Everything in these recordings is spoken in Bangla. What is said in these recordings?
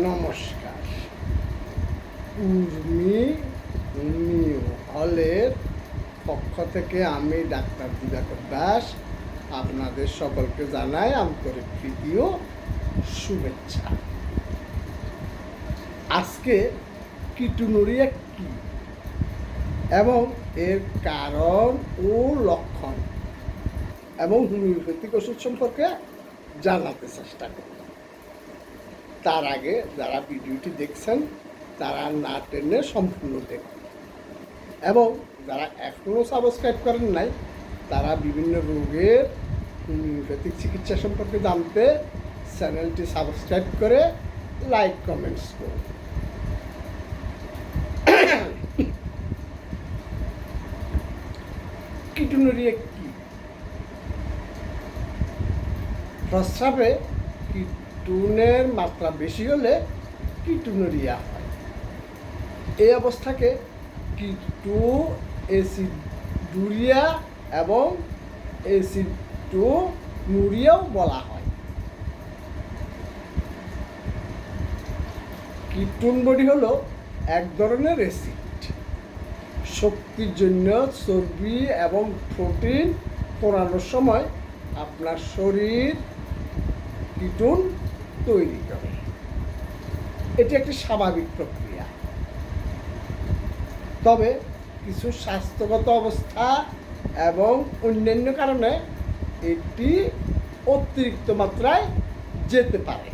নমস্কার। উর্মি নিউ হলের পক্ষ থেকে আমি ডাক্তার দিবাকর দাস আপনাদের সকলকে জানাই আন্তরিক প্রীতি ও শুভেচ্ছা। আজকে কিটুনুরিয়া কি এবং এর কারণ ও লক্ষণ এবং হোমিওপ্যাথিক ওষুধ সম্পর্কে জানাতে চেষ্টা করব। তার আগে যারা ভিডিওটি দেখছেন, তারা না টেনে সম্পূর্ণ দেখুন। এবং যারা এখনও সাবস্ক্রাইব করেন নাই, তারা বিভিন্ন রোগের হোমিওপ্যাথিক চিকিৎসা সম্পর্কে জানতে চ্যানেলটি সাবস্ক্রাইব করে লাইক কমেন্টস করুন। কিটুনুরিয়া কি প্রস্রাবে কিটুনের মাত্রা বেশি হলে কিটুনুরিয়া হয়। এই অবস্থাকে কিটু এসিডুরিয়া এবং এসিডু নুরিয়াও বলা হয়। কিটুন বডি হলো এক ধরনের এসিড শক্তির জন্য চর্বি এবং প্রোটিন পোড়ানোর সময় আপনার শরীর কিটুন তৈরি করে। এটি একটি স্বাভাবিক প্রক্রিয়া। তবে কিছু স্বাস্থ্যগত অবস্থা এবং অন্যান্য কারণে এটি অতিরিক্ত মাত্রায় যেতে পারে।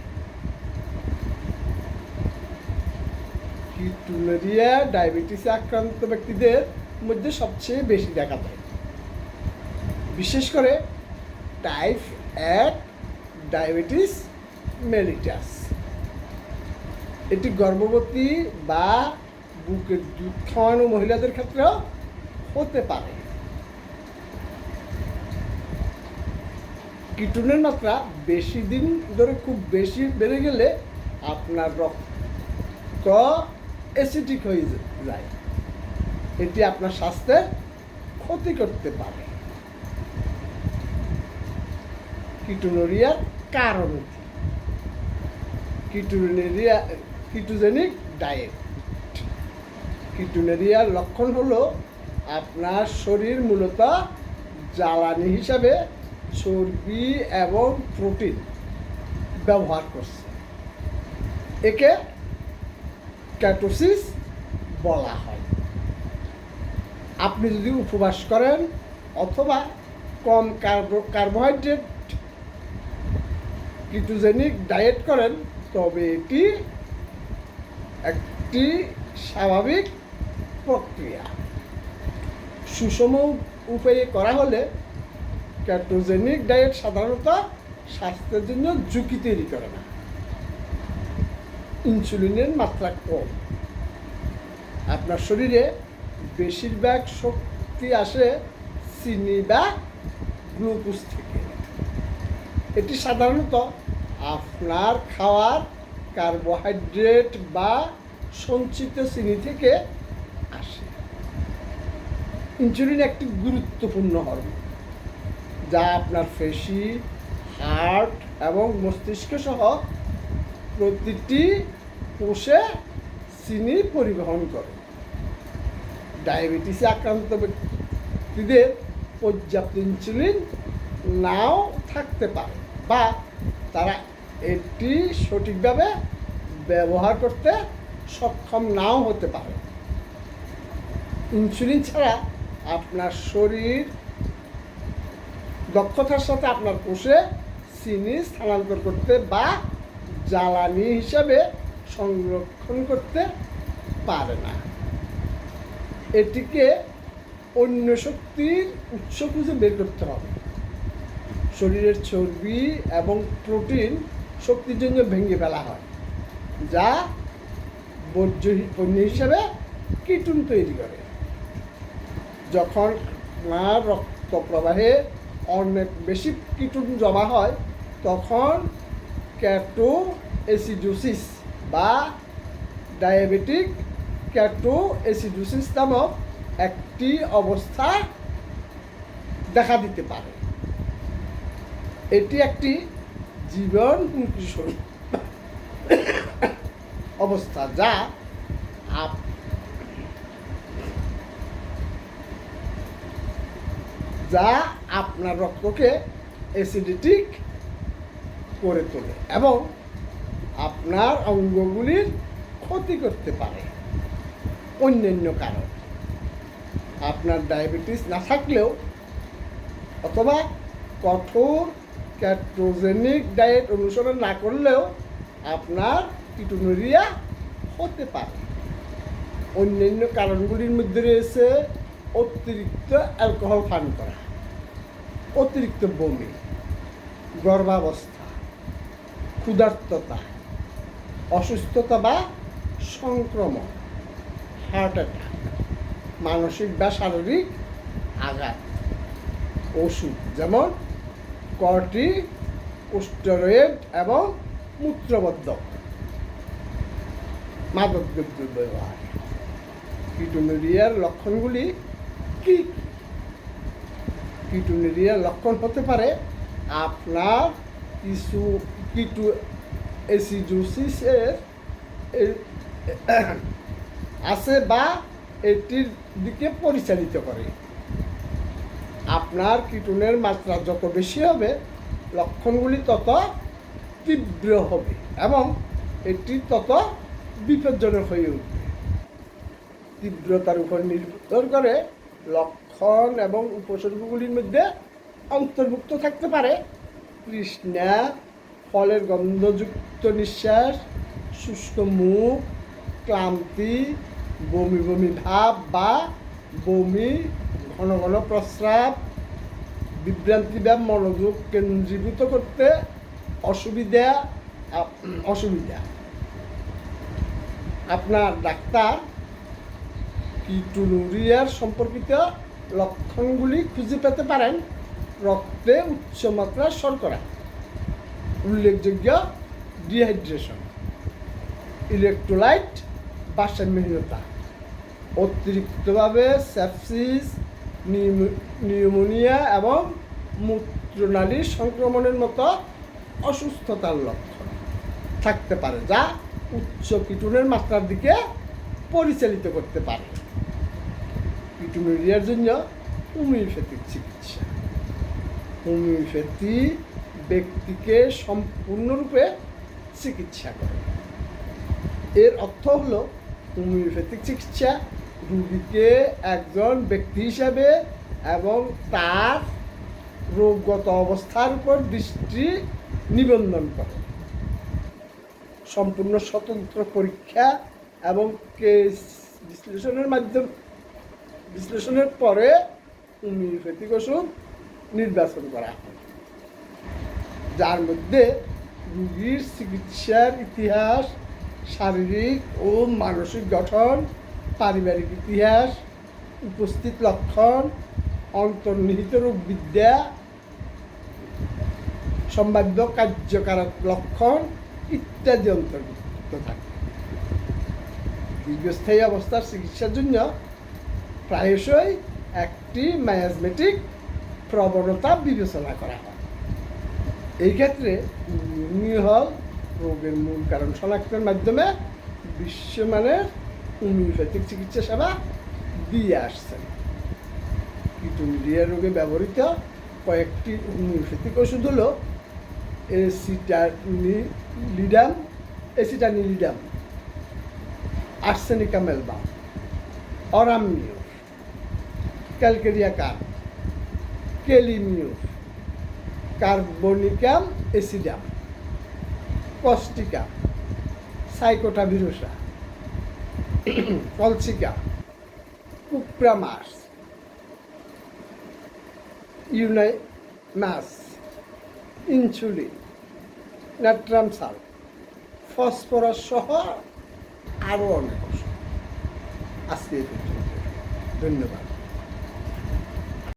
কিটুনেরিয়া ডায়াবেটিসে আক্রান্ত ব্যক্তিদের মধ্যে সবচেয়ে বেশি দেখা যায়। বিশেষ করে টাইপ এক, ডায়াবেটিস মেলিটাস এটি গর্ভবতী বা বুকের দুধ খাওয়ানো মহিলাদের ক্ষেত্রেও হতে পারে। কিটুনের মাত্রা বেশি দিন ধরে খুব বেশি বেড়ে গেলে আপনার রক্ত অ্যাসিডিক হয়ে যায়। এটি আপনার স্বাস্থ্যের ক্ষতি করতে পারে। কিটোনোরিয়ার কারণ কিটোনেরিয়া, কিটোজেনিক ডায়েট কিটোনেরিয়ার লক্ষণ হলো আপনার শরীর মূলত জ্বালানি হিসাবে চর্বি এবং প্রোটিন ব্যবহার করছে। একে ক্যাটোসিস বলা হয়। আপনি যদি উপবাস করেন অথবা কম কার্বো, কার্বোহাইড্রেট, কিটোজেনিক ডায়েট করেন তবে এটি একটি স্বাভাবিক প্রক্রিয়া। সুষম উপায়ে করা হলে ক্যাটোজেনিক ডায়েট সাধারণত স্বাস্থ্যের জন্য ঝুঁকি তৈরি করে না। ইনসুলিনের মাত্রা কম। আপনার শরীরে বেশিরভাগ শক্তি আসে চিনি বা গ্লুকোজ থেকে। এটি সাধারণত আপনার খাওয়ার কার্বোহাইড্রেট বা সঞ্চিত চিনি থেকে আসে। ইনসুলিন একটি গুরুত্বপূর্ণ হরমোন, যা আপনার পেশি, হার্ট এবং মস্তিষ্ক সহ প্রতিটি কোষে চিনি পরিবহন করে। ডায়াবেটিসে আক্রান্ত ব্যক্তিদের পর্যাপ্ত ইনসুলিন নাও থাকতে পারে বা তারা এটি সঠিকভাবে ব্যবহার করতে সক্ষম নাও হতে পারে। ইনসুলিন ছাড়া আপনার শরীর দক্ষতার সাথে আপনার কোষে চিনি স্থানান্তর করতে বা জ্বালানি হিসাবে সংরক্ষণ করতে পারে না। এটিকে অন্য শক্তির উৎস খুঁজে বের করতে হবে। শরীরের চর্বি এবং প্রোটিন শক্তির জন্য ভেঙে ফেলা হয়, যা বর্জ্য পণ্য হিসাবে কিটুন তৈরি করে। যখন আপনার রক্ত প্রবাহে অনেক বেশি কিটুন জমা হয়, তখন ক্যাটো এসিডোসিস বা ডায়াবেটিক ক্যাটো এসিডোসিস নামক একটি অবস্থা দেখা দিতে পারে। এটি একটি জীবন স্বরূপ অবস্থা যা, আপ- যা আপনার রক্তকে অ্যাসিডিটিক করে তোলে এবং আপনার অঙ্গগুলির ক্ষতি করতে পারে। অন্যান্য কারণ। আপনার ডায়াবেটিস না থাকলেও অথবা কঠোর ক্যাট্রোজেনিক ডায়েট অনুসরণ না করলেও আপনার কিটোনুরিয়া হতে পারে। অন্যান্য কারণগুলির মধ্যে রয়েছে অতিরিক্ত অ্যালকোহল পান করা, অতিরিক্ত বমি, গর্ভাবস্থা, ক্ষুধার্ততা, অসুস্থতা বা সংক্রমণ, হার্ট অ্যাটাক, মানসিক বা শারীরিক আঘাত, ওষুধ যেমন কর্টি স্টেরয়েড এবং মূত্রবদ্ধক মাদকদ্রব্য ব্যবহার। কিটোনেরিয়ার লক্ষণগুলি কি? কিটোনেরিয়ার লক্ষণ হতে পারে আপনার কিছু কিটো অ্যাসিডোসিসের এ- আছে বা এটির দিকে পরিচালিত করে। আপনার কিটুনের মাত্রা যত বেশি হবে, লক্ষণগুলি তত তীব্র হবে এবং এটি তত বিপজ্জনক হয়ে উঠবে। তীব্রতার উপর নির্ভর করে লক্ষণ এবং উপসর্গগুলির মধ্যে অন্তর্ভুক্ত থাকতে পারে। তৃষ্ণা, ফলের গন্ধযুক্ত নিঃশ্বাস, শুষ্ক মুখ, ক্লান্তি, বমি বমি ভাব বা বমি, ঘন ঘন প্রস্রাব বিভ্রান্তি বা মনোযোগ কেন্দ্রীভূত করতে অসুবিধা অসুবিধা। আপনার ডাক্তার কিটোনুরিয়ার সম্পর্কিত লক্ষণগুলি খুঁজে পেতে পারেন রক্তে উচ্চমাত্রার শর্করা, উল্লেখযোগ্য ডিহাইড্রেশন ইলেকট্রোলাইট ভারসাম্যহীনতা অতিরিক্তভাবে সেপসিস নিউমোনিয়া এবং মূত্রনালীর সংক্রমণের মতো অসুস্থতার লক্ষণ থাকতে পারে, যা উচ্চ কিটুনের মাত্রার দিকে পরিচালিত করতে পারে। কিটুনেরিয়ার জন্য হোমিওপ্যাথিক চিকিৎসা। হোমিওপ্যাথি ব্যক্তিকে সম্পূর্ণরূপে চিকিৎসা করে। এর অর্থ হলো হোমিওপ্যাথিক চিকিৎসা রুগীকে একজন ব্যক্তি হিসাবে এবং তার রোগগত অবস্থার উপর দৃষ্টি নিবন্ধন করে। সম্পূর্ণ স্বতন্ত্র পরীক্ষা এবং কেস বিশ্লেষণের মাধ্যম বিশ্লেষণের পরে হোমিওপ্যাথিক ওষুধ নির্বাচন করা হয়। যার মধ্যে রুগীর চিকিৎসার ইতিহাস, শারীরিক ও মানসিক গঠন পারিবারিক ইতিহাস, উপস্থিত লক্ষণ, অন্তর্নিহিত রোগবিদ্যা, সম্ভাব্য কার্যকারক লক্ষণ ইত্যাদি অন্তর্ভুক্ত থাকে। দীর্ঘস্থায়ী অবস্থার চিকিৎসার জন্য প্রায়শই একটি মায়াজমেটিক প্রবণতা বিবেচনা করা হয়। এই ক্ষেত্রে হল রোগের মূল কারণ শনাক্তের মাধ্যমে বিশ্বমানের হোমিওপ্যাথিক চিকিৎসা সেবা দিয়ে আসছেন কিটোমিডিয়া রোগে ব্যবহৃত কয়েকটি হোমিওপ্যাথিক ওষুধ হলো এসিটানিলিডাম এসিটানিলিডাম আর্সেনিকা মেলবাম অরামনিউর ক্যালকেরিয়া কার কেলিমিউর কার্বনিকাম এসিডাম কস্টিকা সাইকোটা কুকড়া মাছ ইউনাই মাছ ইনসুলিন নাট্রামসাল ফসফরাস সহ আরও অনেক আজকে ধন্যবাদ।